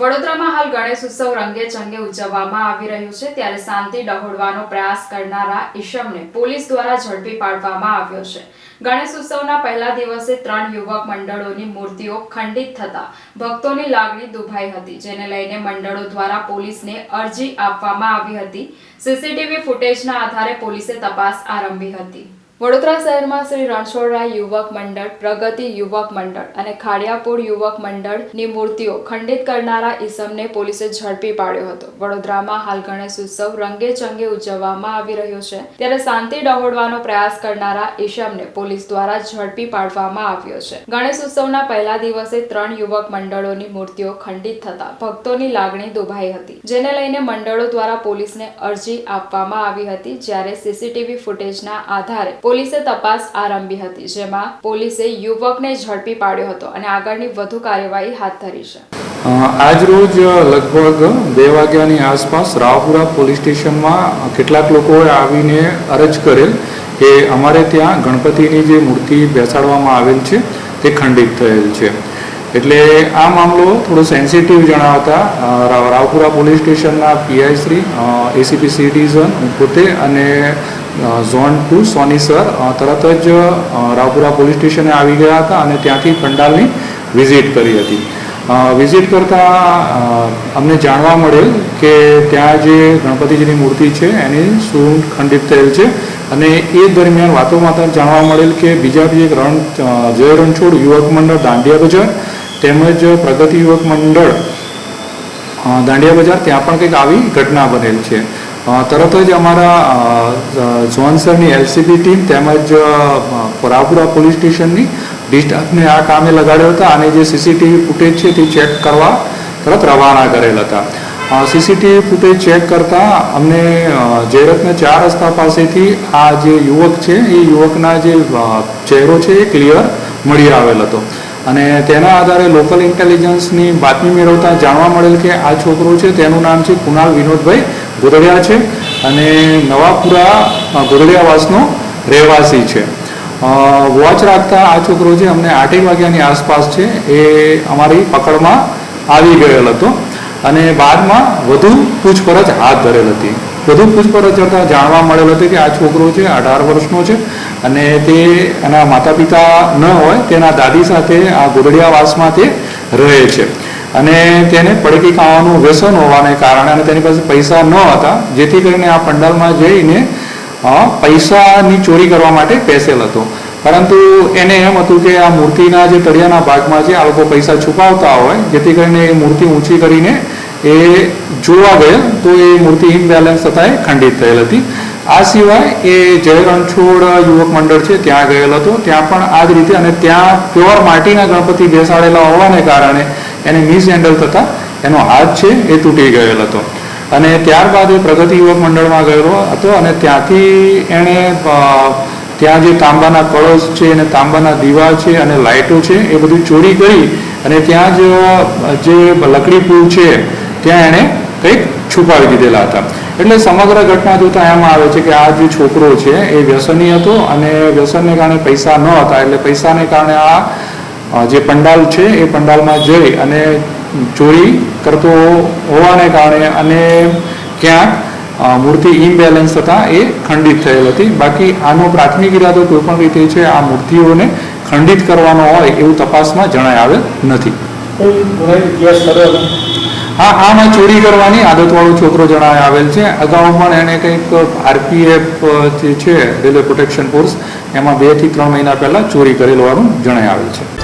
વડોદરામાં હાલ ગણેશ ઉત્સવ રંગે ચંગે ઉજવવામાં આવી રહ્યું છે. ત્યારે શાંતિ ડહોળવાનો પ્રયાસ કરનારા ઈશમને પોલીસ દ્વારા ઝડપી પાડવામાં આવ્યો છે. ગણેશ ઉત્સવના પહેલા દિવસે ત્રણ યુવક મંડળોની મૂર્તિઓ ખંડિત થતા ભક્તોની લાગણી દુભાઈ હતી, જેને લઈને મંડળો દ્વારા પોલીસને અરજી આપવામાં આવી હતી. સીસીટીવી ફૂટેજના આધારે પોલીસે તપાસ આરંભી હતી. વડોદરા શહેરમાં શ્રી રણછોડરાય યુવક મંડળ, પ્રગતિ યુવક મંડળ અને ખાડિયાપુર યુવક મંડળની મૂર્તિઓ ખંડિત કરનારા ઈસમને પોલીસે ઝડપી પાડ્યો હતો. વડોદરામાં હાલ ગણેશ ઉત્સવ રંગે ચંગે ઉજવવામાં આવી રહ્યો છે. ત્યારે શાંતિ ડહોળવાનો પ્રયાસ કરનારા ઈસમને પોલીસ દ્વારા ઝડપી પાડવામાં આવ્યો છે. ગણેશ ઉત્સવના પહેલા દિવસે ત્રણ યુવક મંડળોની મૂર્તિઓ ખંડિત થતા ભક્તોની લાગણી દુભાઈ હતી, જેને લઈને મંડળો દ્વારા પોલીસને અરજી આપવામાં આવી હતી. જ્યારે સીસીટીવી ફૂટેજના આધારે પોલીસે તપાસ આરંભી હતી, જેમાં પોલીસે યુવકને ઝડપી પાડ્યો હતો અને આગળની વધુ કાર્યવાહી હાથ ધરી છે. આજ રોજ લગભગ બે વાગ્યાની આસપાસ રાવપુરા પોલીસ સ્ટેશનમાં કેટલાક લોકોએ આવીને અરજ કરેલ કે અમારે ત્યાં ગણપતિની જે મૂર્તિ બેસાડવામાં આવેલ છે, તે ખંડિત થયેલ છે. એટલે આ મામલો થોડો સેન્સિટિવ જણાવતા રાવપુરા પોલીસ સ્ટેશનના પીઆઈ શ્રી એસીપી સિટીઝન પોતે અને ઝોન ટુ, સોની સર. તરત જ રાવપુરા પોલીસ સ્ટેશને આવી ગયા હતા અને ત્યાંથી પંડાલની વિઝિટ કરી હતી. વિઝિટ કરતાં અમને જાણવા મળેલ કે ત્યાં જે ગણપતિજીની મૂર્તિ છે, એની સૂંઢ ખંડિત થયેલ છે અને એ દરમિયાન વાતોમાં જાણવા મળેલ કે બીજા બી એક રણ જય રણછોડ યુવક મંડળ, દાંડિયા બજાર તેમજ પ્રગતિ યુવક મંડળ દાંડિયા બજાર ત્યાં પણ કંઈક આવી ઘટના બનેલ છે. તરત જ અમારા જોનસરની એલસીબી ટીમ તેમજ પોરાપુરા પોલીસ સ્ટેશનની ડિસ્ટાફને આ કામે લગાડ્યો હતા. અને જે સીસીટીવી ફૂટેજ છે તે ચેક કરવા તરત રવાના કરેલ હતા. સીસીટીવી ફૂટેજ ચેક કરતાં અમને જયરત્ન ચાર રસ્તા પાસેથી આ જે યુવક છે, એ યુવકના જે ચહેરો છે એ ક્લિયર મળી આવેલ હતો. અને તેના આધારે લોકલ ઇન્ટેલિજન્સની બાતમી મેળવતા જાણવા મળેલ કે આ છોકરો છે, તેનું નામ છે કુણાલ વિનોદભાઈ. ગોદડિયા છે અને નવાપુરા ગોદડિયાવાસનો રહેવાસી છે. વોચ રાખતા આ છોકરો જે અમને આઠેક વાગ્યાની આસપાસ છે એ અમારી પકડમાં આવી ગયેલ હતો અને બાદમાં વધુ પૂછપરછ હાથ ધરેલ હતી. વધુ પૂછપરછ કરતાં જાણવા મળેલ હતું કે આ છોકરો છે, અઢાર વર્ષનો છે અને તે એના માતા પિતા ન હોય, તેના દાદી સાથે આ ગોદડિયાવાસમાં તે રહે છે. અને તેને પડકી ખાવાનું વ્યસન હોવાને કારણે અને તેની પાસે પૈસા ન હતા, જેથી કરીને આ પંડાલમાં જઈને પૈસાની ચોરી કરવા માટે પેસેલ હતો. પરંતુ એને એમ હતું કે આ મૂર્તિના જે તળિયાના ભાગમાં છે આ લોકો પૈસા છુપાવતા હોય, જેથી કરીને એ મૂર્તિ ઊંચી કરીને એ જોવા ગયેલ, તો એ મૂર્તિ ઇમ્બેલેન્સ થતાં ખંડિત થયેલ હતી. આ સિવાય એ જય રણછોડ યુવક મંડળ છે, ત્યાં ગયેલ હતો. ત્યાં પણ આ જ રીતે અને ત્યાં પ્યોર માટીના ગણપતિ બેસાડેલા હોવાને કારણે એને મિસ હેન્ડલ થતાં એનો હાથ છે એ તૂટી ગયેલ હતો. અને ત્યારબાદ એ પ્રગતિ યુવક મંડળમાં ગયેલો હતો અને ત્યાંથી એણે ત્યાં જે તાંબાના કળશ છે અને તાંબાના દીવા છે અને લાઇટો છે એ બધું ચોરી કરી અને ત્યાં જ જે લકડી પુલ છે ત્યાં એણે કંઈક છુપાવી દીધેલા હતા. એટલે સમગ્ર ઘટના જોતા એમ આવે છે કે આ જે છોકરો છે એ વ્યસની હતો અને વ્યસનને કારણે પૈસા ન હતા. એટલે પૈસાને કારણે આ જે પંડાલ છે એ પંડાલમાં જઈ અને ચોરી કરતો હોવાને કારણે અને ક્યાંક મૂર્તિ ઇમ્બેલેન્સ થતાં એ ખંડિત થયેલ હતી. બાકી આનો પ્રાથમિક ઇરાદો કોઈ પણ રીતે છે આ મૂર્તિઓને ખંડિત કરવાનો હોય એવું તપાસમાં જણાય આવેલ નથી. હા આમાં ચોરી કરવાની આદતવાળો છોકરો જણાય આવેલ છે. અગાઉ પણ એને કંઈક આરપીએફ જે છે રેલવે પ્રોટેક્શન ફોર્સ એમાં બેથી ત્રણ મહિના પહેલા ચોરી કરેલ હોવાનું જણાય આવેલ છે.